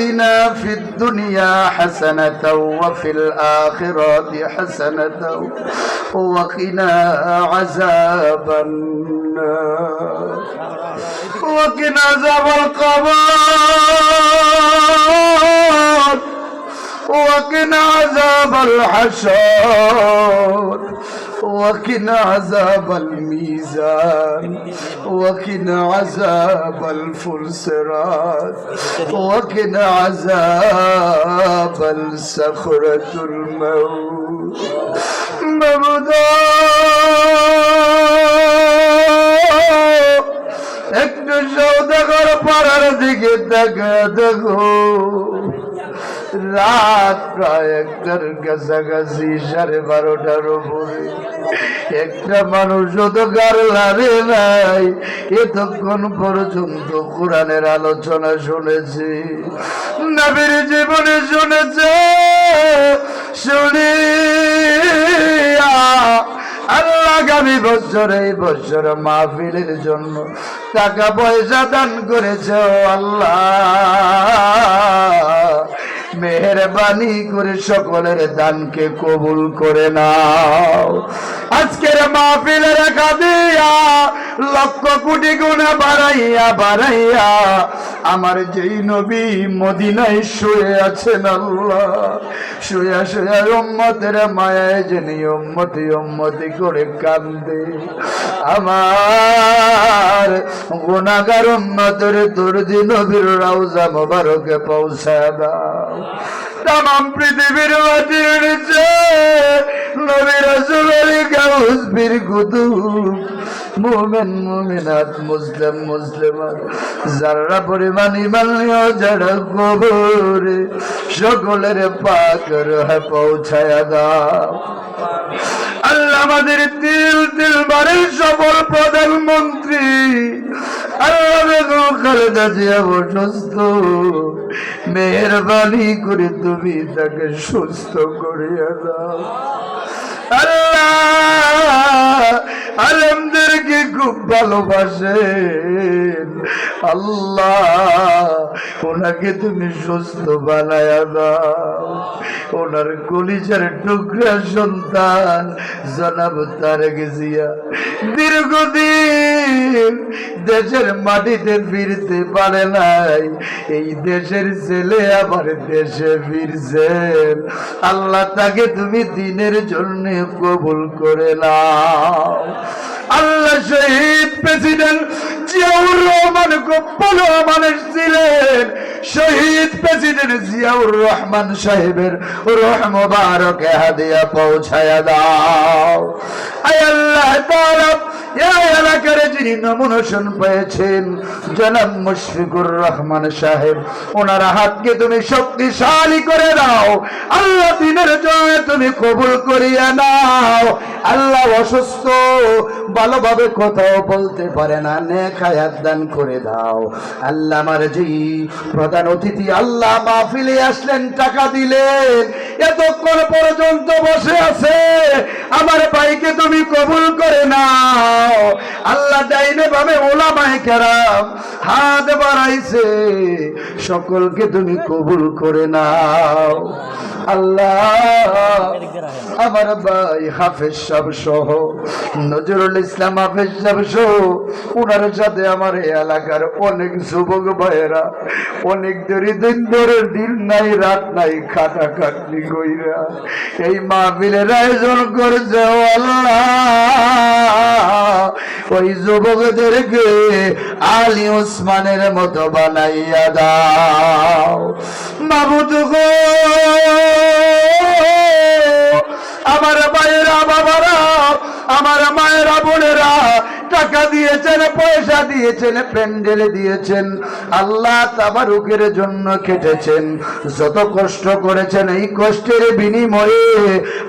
آتنا في الدنيا حسنة وفي الآخرة حسنة وقنا عذاب النار وقنا عذاب القبر وقنا عذاب الحشر وقنا عذاب الميزان وقنا عذاب الفلسرات وقنا عذاب السخرة الموت مبدا একটু সৌদাগর পাড়ার দিকে দেখা দেখো রাত প্রায় একটার কাছাকাছি, সাড়ে বারোটার উপরে। একটা মানুষ তো গারলারে নাই এতক্ষণ পর্যন্ত কোরআনের আলোচনা শুনেছে। নবীর জীবনে শুনেছে শুনি আগামী বছর, এই বছর মাহফিলের জন্য টাকা পয়সা দান করেছ আল্লাহ। মেহরবানি করে সকলের দানকে কবুল করে নাও। আজকের মা রেখা দিয়া লক্ষ কোটি গুণা বাড়াইয়া বাড়াইয়া আমার যেই নবী মদিনায় শুয়ে আছেন আল্লাহ, শুয়া শুয়া উম্মতের মায়ায় জেনে উম্মতি উম্মতি করে কান্দে আমার গুণাগার উম্মতের দুর্দিন নবীর রাউজা মোবারকে পৌঁছা দাও। তাম পৃথিবীর মাটির নিচে। নবীর আসলের গাউস বীর কুতুব। মুমেন, মুমিনাত, মুসলিম যারা পরিমাণ ইমান যারা কবরে, সকলের পাক রহে পৌঁছায়া দাও। আল্লাহ আমাদের তিল তিল বারের সফল প্রধানমন্ত্রী। আল্লাহ খালেদা জিয়া অসুস্থ মেহরবানি করে তুমি তাকে সুস্থ করিয়া দাও। আল্লাহ আলমদেরকে খুব ভালোবাসেন। আল্লাহ ওনাকে তুমি সুস্থ বানায়া দাও। ওনার কলিজার টুকরা সন্তান জনাব তারেক জিয়া। দীর্ঘদিন দেশের মাটিতে ফিরতে পারে নাই। এই দেশের ছেলে আবার দেশে ফিরছেন। আল্লাহ তাকে তুমি দিনের জন্য কবুল করে নাও। আল্লাহ শহীদ প্রেসিডেন্ট জিয়াউর রহমান ছিলেন শহীদ প্রেসিডেন্ট জিয়াউর রহমান সাহেবের রহ মোবারকে হাদিয়া পৌঁছায়া দাও। আয় আল্লাহ তাআলা এলাকার যিনি পেয়েছেন, জনাব মুশফিকুর রহমান সাহেব, ওনার হাতকে তুমি শক্তিশালী করে দাও। আল্লাহ দিনের জন্য তুমি কবুল নাও। আল্লাহ অসুস্থ, ভালোভাবে কোথাও বলতে পারে না, নেক হায়াত দান করে দাও। আল্লাহ আমার জি প্রধান অতিথি, আল্লাহ মাহফিলে আসলেন, টাকা দিলেন। এতক্ষণ পর্যন্ত বসে আছে আমার ভাইকে তুমি কবুল করে নাও। আল্লাহ ডাইনে ভাবে ওলামায় কেরাম হাত বাড়াইছে। সকলকে তুমি কবুল করে নাও। আল্লাহ, আমার ভাই হাফেজ সহ, নজরুল ইসলাম হাফেজ সহ ওনার সাথে আমার এলাকার অনেক যুবক ভাইয়েরা, অনেক দেরি দিন ধরে দিন নাই, রাত নাই খাটা খাটনি কইরা এই মাহফিলের আয়োজন করেছে আল্লাহ, ওই যুবকদেরকে আলী ওসমানের মতো বানাইয়া দাও। বাবু গো, আমার ভাইয়েরা বাবারা, আমার মায়েরা, বোনেরা টাকা দিয়েছেন, পয়সা দিয়েছেন, প্যান্ডেল দিয়েছেন, আল্লাহ তাবারুকের জন্য কেটেছেন যত কষ্ট করেছেন এই কষ্টের বিনিময়ে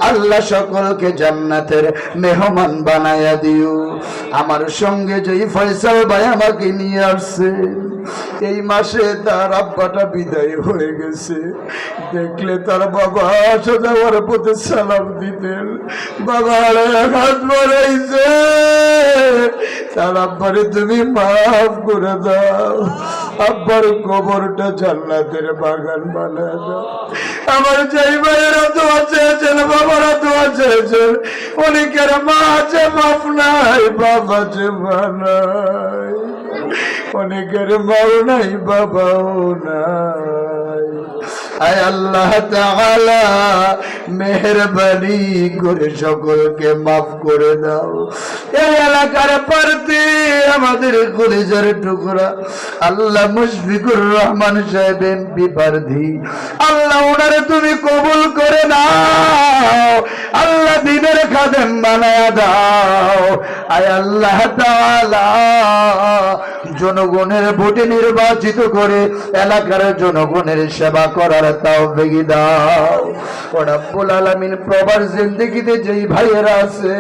আল্লাহ সকলকে জান্নাতের মেহমান বানায়া দিও। আমার সঙ্গে যেই ফয়সাল ভাই আমাকে নিয়ে আসছে। এই মাসে তার আব্বাটা বিদায় হয়ে গেছে। দেখলে তার বাবা আসা যাওয়ার পথে সালাম দিতেন। বাড়াইছে। তার আব্বারে তুমি মাফ করে দাও। আব্বার কবরটা জান্নাতের বাগান বানায় দাও। আমার যেই ভাইয়েরা দোয়া চেয়েছেন বাবারা দোয়া চেয়েছেন অনেকের মা আছে, বাপ নাই বাবা মা নাই। অনেকের মাও নাই বাবাও নাই। আয় আল্লাহ তাআলা, মেহরবানি করে সকলকে মাফ করে দাও। এই এলাকার পারতে আমাদের কলেজের টুকরা, আল্লাহ মুশফিকুর রহমান সাহেব, এমপি প্রার্থী। আল্লাহ ওনারে তুমি কবুল করে নাও। আল্লাহ দিনের খাদেম বানায়া দাও। আয় আল্লাহ তাআলা জনগণের ভোটে নির্বাচিত করে এলাকার জনগণের সেবা করার তাও বেগি দাও প্রবার জিন্দেগিতে যেই ভাইয়েরা আছে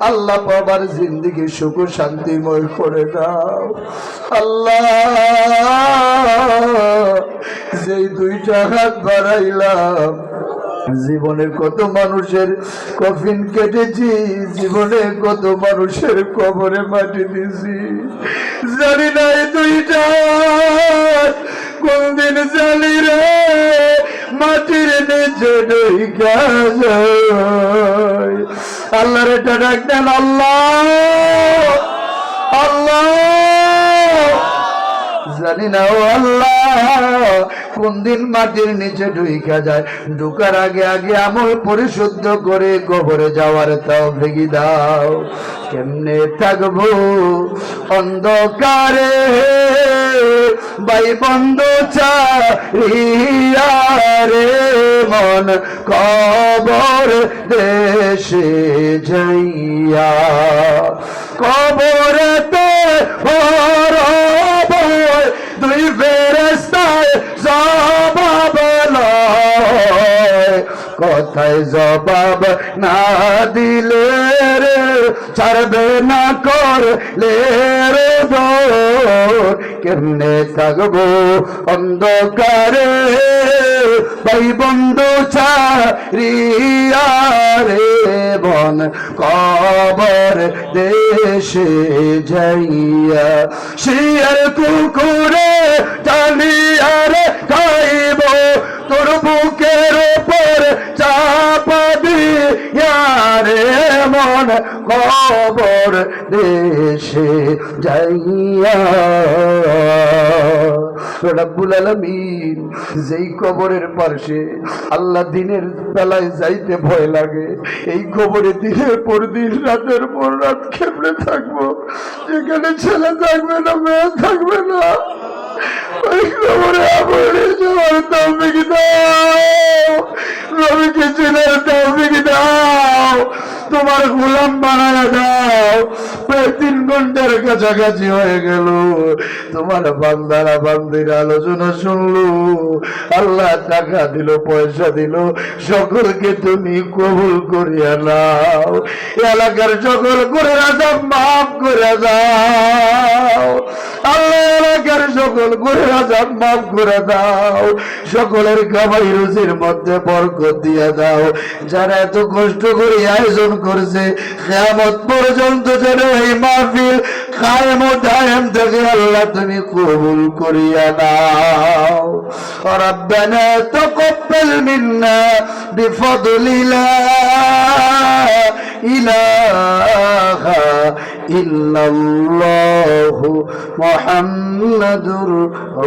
আল্লাহ প্রবার জিন্দেগি সুখ শান্তিময় করে দাও। আল্লাহ, যেই দুইটা হাত বাড়াইলাম জীবনে কত মানুষের কফিন কেটেছি জীবনে কত মানুষের কবরে মাটি দিছি জানি না এই দুইটা, কোনদিন জানি রে, মাটির নিচে যায়। আল্লাহর এটা আল্লাহ আল্লাহ। জানি না ও আল্লাহ, কোন দিন মাটির নিচে ঢুইকা যায়। ঢুকার আগে আগে আমল পরিশুদ্ধ করে কবরে যাওয়ার তাও ভেগি দাও। কেমনে থাকব? অন্ধকারে বাই বন্ধ চারিয়ারে মন কবর দেশে যাইয়া। কবরেতে হরবয় দুই ফেরেস্তায় জবাব কথায় জবাব না দিলে রে, ছাড়বে না করলে রে কেমনে থাকব অন্ধকারে? ভাই বন্ধু রে বন কবর দেশে যাইয়া শিয়ার কুকুরে টালিয়ারে খাইব, তোর বুকের উপর চাপা দিয়ারে। মন কবর দেশে যাইয়া। রব্বুল আলামিন যেই কবরের পাশে আল্লাহ দিনের বেলায় যাইতে ভয় লাগে, এই কবরে দিনের পর দিন, রাতের পর রাত কেমনে থাকব? যেখানে ছেলে থাকবে না, মেয়ে থাকবে না। দাও। রবিকে চেনার দাও। তোমার গোলাম বানায় দাও। প্রায় তিন ঘণ্টার কাছাকাছি হয়ে গেল। তোমার বান্দারা, বান্দির আলোচনা শুনলো। আল্লাহ টাকা দিল, পয়সা দিল। সকলকে তুমি কবুল করিয়া নাও। এলাকার সকল করে রাজা মাফ করে দাও। আল্লাহ এলাকার সকল করে রাজা মাফ করে দাও। সকলের কামাই রুচির মধ্যে বরকত দিয়ে দাও। যারা এত কষ্ট করে আয়োজন করছে কেমত পর্যন্ত যেন এই মাহফিল কায়েম ও দায়েম থেকে আল্লাহ তুমি কবুল করিয়া দাও ربنا تقبل منا بفضل لا إله إلا الله محمد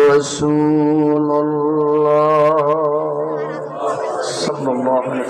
رسول الله صلى الله عليه وسلم